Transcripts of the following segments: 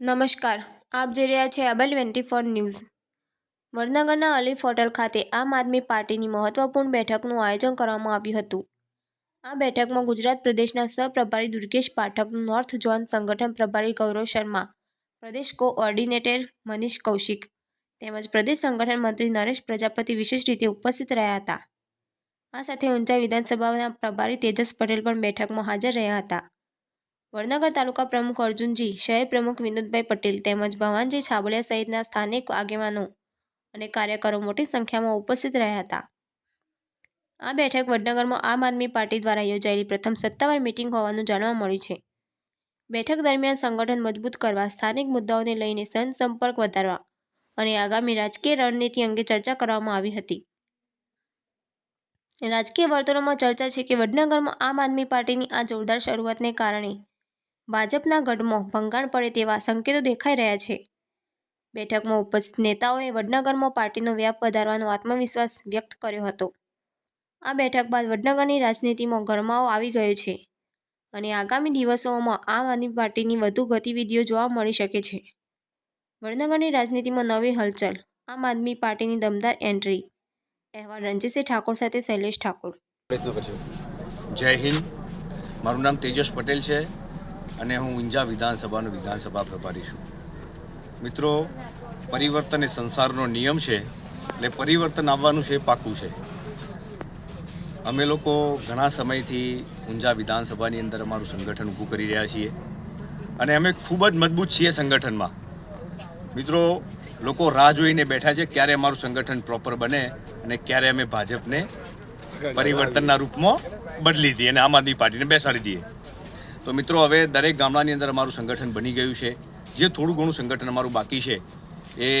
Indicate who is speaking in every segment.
Speaker 1: નમસ્કાર. આપ જોઈ રહ્યા છે એબલ ટ્વેન્ટી ફોર ન્યૂઝ. વડનગરના અલીફ હોટલ ખાતે આમ આદમી પાર્ટીની મહત્વપૂર્ણ બેઠકનું આયોજન કરવામાં આવ્યું હતું. આ બેઠકમાં ગુજરાત પ્રદેશના સહપ્રભારી દુર્ગેશ પાઠક, નોર્થ ઝોન સંગઠન પ્રભારી ગૌરવ શર્મા, પ્રદેશ કોઓર્ડિનેટર મનીષ કૌશિક તેમજ પ્રદેશ સંગઠન મંત્રી નરેશ પ્રજાપતિ વિશેષ રીતે ઉપસ્થિત રહ્યા હતા. આ સાથે ઊંઝા વિધાનસભાના પ્રભારી તેજસ પટેલ પણ બેઠકમાં હાજર રહ્યા હતા. વડનગર તાલુકા પ્રમુખ અર્જુનજી, શહેર પ્રમુખ વિનોદભાઈ પટેલ તેમજ ભવાનજી છાબડિયા સહિતના સ્થાનિક આગેવાનો અને કાર્યકરો મોટી સંખ્યામાં ઉપસ્થિત રહ્યા હતા. આ બેઠક વડનગરમાં આમ આદમી પાર્ટી દ્વારા યોજાયેલી પ્રથમ સત્તાવાર મિટિંગ હોવાનું જાણવા મળ્યું છે. બેઠક દરમિયાન સંગઠન મજબૂત કરવા, સ્થાનિક મુદ્દાઓને લઈને સંપર્ક વધારવા અને આગામી રાજકીય રણનીતિ અંગે ચર્ચા કરવામાં આવી હતી. રાજકીય વર્તુળોમાં ચર્ચા છે કે વડનગરમાં આમ આદમી પાર્ટીની આ જોરદાર શરૂઆતને કારણે ભાજપના ગઢમાં ભંગાણ પડે તેવા સંકેતો દેખાઈ રહ્યા છે. બેઠકમાં ઉપસ્થિત નેતાઓએ વડનગરમાં પાર્ટીનો વ્યાપ વધારવાનો આત્મવિશ્વાસ વ્યક્ત કર્યો હતો. આ બેઠક બાદ વડનગરની રાજનીતિમાં ગરમાવો આવી ગયો છે અને આગામી દિવસોમાં આમ આદમી પાર્ટીની વધુ ગતિવિધિઓ જોવા મળી શકે છે. વડનગરની રાજનીતિમાં નવી હલચલ, આમ આદમી પાર્ટીની દમદાર એન્ટ્રી. અહેવાલ રણજીતસિંહ ઠાકોર સાથે શૈલેષ ઠાકોર.
Speaker 2: જય હિન્દ. મારું નામ તેજસ પટેલ છે. અને હું ઊંઝા વિધાનસભાનો વિધાનસભા પ્રભારી છું. મિત્રો, પરિવર્તન એ સંસારનો નિયમ છે, એટલે પરિવર્તન આવવાનું છે એ પાક્કું છે. અમે લોકો ઘણા સમયથી ઊંઝા વિધાનસભાની અંદર અમારું સંગઠન ઊભું કરી રહ્યા છીએ અને અમે ખૂબ જ મજબૂત છીએ સંગઠનમાં. મિત્રો, લોકો રાહ જોઈને બેઠા છે ક્યારે અમારું સંગઠન પ્રોપર બને અને ક્યારે અમે ભાજપને પરિવર્તનના રૂપમાં બદલી દઈએ અને આમ આદમી પાર્ટીને બેસાડી દઈએ. તો મિત્રો હવે દરેક ગામડાની અંદર અમારું સંગઠન બની ગયું છે જે થોડું ઘણું સંગઠન અમારું બાકી છે એ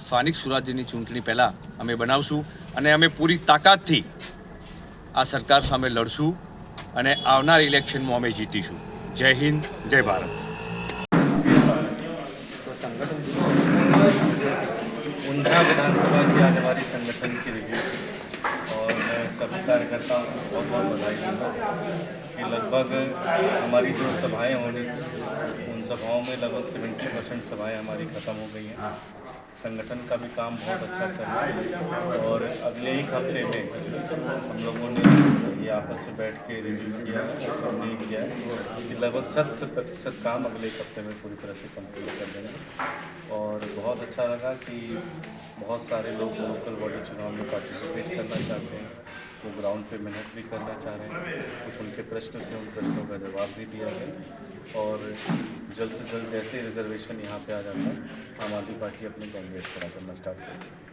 Speaker 2: સ્થાનિક સ્વરાજ્યની ચૂંટણી પહેલાં અમે બનાવશું અને અમે પૂરી તાકાતથી આ સરકાર સામે લડશું અને આવનાર ઇલેક્શનમાં અમે જીતીશું જય હિન્દ જય ભારત
Speaker 3: तो संगठन ऊंझा विधानसभा की आज हमारी संगठन की रिव्यू थी और मैं सभी कार्यकर्ताओं को बहुत बहुत बधाई दूंगा कि लगभग हमारी जो सभाएँ होनी, उन सभाओं में लगभग सेवेंटी परसेंट सभाएँ हमारी ख़त्म हो गई हैं। संगठन का भी काम बहुत अच्छा चल रहा है और अगले एक हफ़्ते में हम लोगों ने ये आपस में बैठ के रिव्यू किया और सबने ये किया कि लगभग शत से प्रतिशत काम अगले एक हफ़्ते में पूरी तरह से कंप्लीट कर देंगे। और बहुत अच्छा लगा कि बहुत सारे लोग लोकल बॉडी चुनाव में पार्टिसिपेट करना चाहते हैं वो ग्राउंड पे मेहनत भी करना चाह रहे हैं। कुछ उनके प्रश्न थे उन प्रश्नों का जवाब भी दिया गया और जल्द से जल्द जैसे रिजर्वेशन यहाँ पे आ जाता है आम आदमी पार्टी अपनी कांग्रेस खड़ा करना स्टार्ट करेगी